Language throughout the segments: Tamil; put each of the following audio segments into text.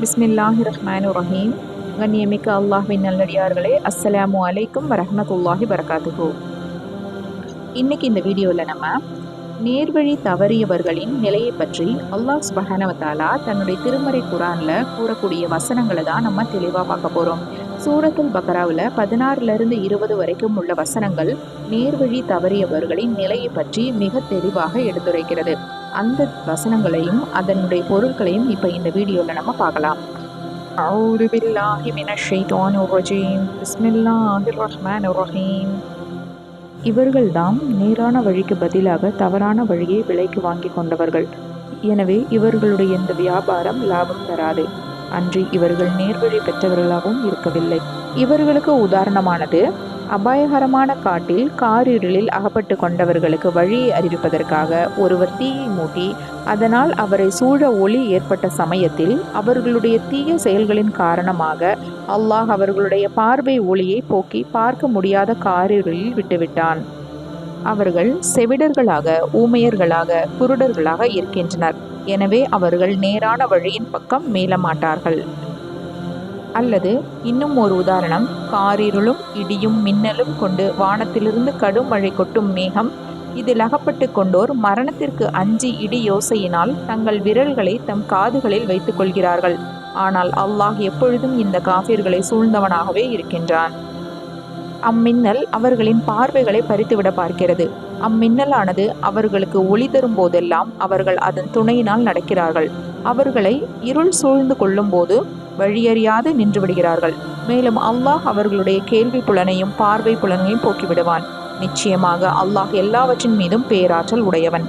பிஸ்மில்லாஹி ரஹ்மானு ரஹீம் கண்ணியமிக்க அல்லாஹ்வின் நல்லடியார்களே அஸ்ஸலாமு அலைக்கும் வரஹமத்துல்லாஹி வரகாத்துஹு இன்னைக்கு இந்த வீடியோவில் நம்ம நேர்வழி தவறியவர்களின் நிலையை பற்றி அல்லாஹ் சுபஹானவத்தாலா தன்னுடைய திருமறை குரானில் கூறக்கூடிய வசனங்களை தான் நம்ம தெளிவாக பார்க்க போகிறோம் சூரத்துல் பக்ராவில் பதினாறுலேருந்து இருபது வரைக்கும் உள்ள வசனங்கள் நேர்வழி தவறியவர்களின் நிலையை பற்றி மிக தெளிவாக எடுத்துரைக்கிறது. அந்த வசனங்களையும் அதனுடைய பொருட்களையும் இப்போ இந்த வீடியோவில் நம்ம பார்க்கலாம் أعوذ بالله من الشيطان الرجيم بسم الله الرحمن الرحيم இவர்கள்தாம் நேரான வழிக்கு பதிலாக தவறான வழியை விலைக்கு வாங்கி கொண்டவர்கள் எனவே இவர்களுடைய இந்த வியாபாரம் லாபம் தராது அன்றி இவர்கள் நேர்வழி பெற்றவர்களாகவும் இருக்கவில்லை இவர்களுக்கு உதாரணமானது அபாயகரமான காட்டில் காரிருளில் அகப்பட்டு கொண்டவர்களுக்கு வழியை அறிவிப்பதற்காக ஒருவர் தீயை மூட்டி அதனால் அவரை சூழ ஒளி ஏற்பட்ட சமயத்தில் அவர்களுடைய தீய செயல்களின் காரணமாக அல்லாஹ் அவர்களுடைய பார்வை ஒளியை போக்கி பார்க்க முடியாத காரிருளில் விட்டுவிட்டான். அவர்கள் செவிடர்களாக ஊமையர்களாக குருடர்களாக இருக்கின்றனர். எனவே அவர்கள் நேரான வழியின் பக்கம் மீள மாட்டார்கள். அல்லது இன்னும் ஒரு உதாரணம். காரிருளும் இடியும் மின்னலும் கொண்டு வானத்திலிருந்து கடும் மழை கொட்டும் மேகம். இதில் அகப்பட்டு கொண்டோர் மரணத்திற்கு அஞ்சி இடி யோசையினால் தங்கள் விரல்களை தம் காதுகளில் வைத்துக் கொள்கிறார்கள். ஆனால் அல்லாஹ் எப்பொழுதும் இந்த காஃபியர்களை சூழ்ந்தவனாகவே இருக்கின்றான். அம்மின்னல் அவர்களின் பார்வைகளை பறித்துவிட பார்க்கிறது. அம்மின்னலானது அவர்களுக்கு ஒளி தரும் போதெல்லாம் அவர்கள் அதன் துணையினால் நடக்கிறார்கள். அவர்களை இருள் சூழ்ந்து கொள்ளும் போது வழியறியாது நின்று விடுகிறார்கள். மேலும் அல்லாஹ் அவர்களுடைய கேள்வி புலனையும் பார்வை புலனையும் போக்கிவிடுவான். நிச்சயமாக அல்லாஹ் எல்லாவற்றின் மீதும் பேராற்றல் உடையவன்.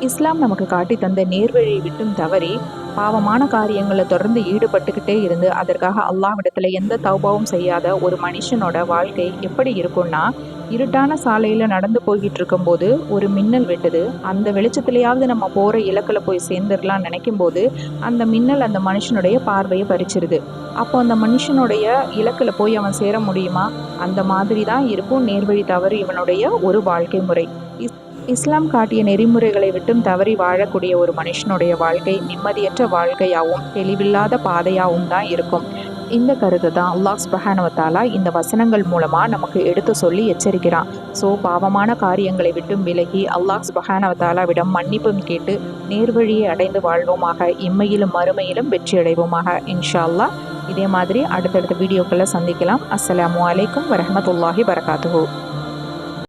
இஸ்லாம் நமக்கு காட்டி தந்த நேர்வழியை விட்டும் தவறி பாவமான காரியங்களை தொடர்ந்து ஈடுபட்டுக்கிட்டே இருந்து அதற்காக அல்லாஹ்விடத்துல எந்த தௌபாவும் செய்யாத ஒரு மனுஷனோட வாழ்க்கை எப்படி இருக்கும்னா இருட்டான சாலையில் நடந்து போய்கிட்டு இருக்கும்போது ஒரு மின்னல் வெட்டுது. அந்த வெளிச்சத்துலையாவது நம்ம போகிற இலக்கில் போய் சேர்ந்துடலாம் நினைக்கும் போது அந்த மின்னல் அந்த மனுஷனுடைய பார்வையை பறிச்சிருது. அப்போ அந்த மனுஷனுடைய இலக்கில் போய் அவன் சேர முடியுமா? அந்த மாதிரி தான் இருக்கும் நேர்வழி தவறு இவனுடைய ஒரு வாழ்க்கை முறை. இஸ் இஸ்லாம் காட்டிய நெறிமுறைகளை விட்டும் தவறி வாழக்கூடிய ஒரு மனுஷனுடைய வாழ்க்கை நிம்மதியற்ற வாழ்க்கையாகவும் தெளிவில்லாத பாதையாகவும் தான் இருக்கும். இந்த கருத்தை தான் அல்லாஹ் சுபஹானவத்தாலா இந்த வசனங்கள் மூலமாக நமக்கு எடுத்து சொல்லி எச்சரிக்கிறான். ஸோ பாவமான காரியங்களை விட்டும் விலகி அல்லாஹ் சுபஹானவத்தாலாவிடம் மன்னிப்பும் கேட்டு நேர்வழியை அடைந்து வாழ்வோமாக இம்மையிலும் மறுமையிலும் வெற்றி அடைவோமாக. இன்ஷா அல்லாஹ் இதே மாதிரி அடுத்தடுத்த வீடியோக்களை சந்திக்கலாம். அஸ்ஸலாமு அலைக்கும் வரமத்துல்லாஹி வரகாத்துஹூ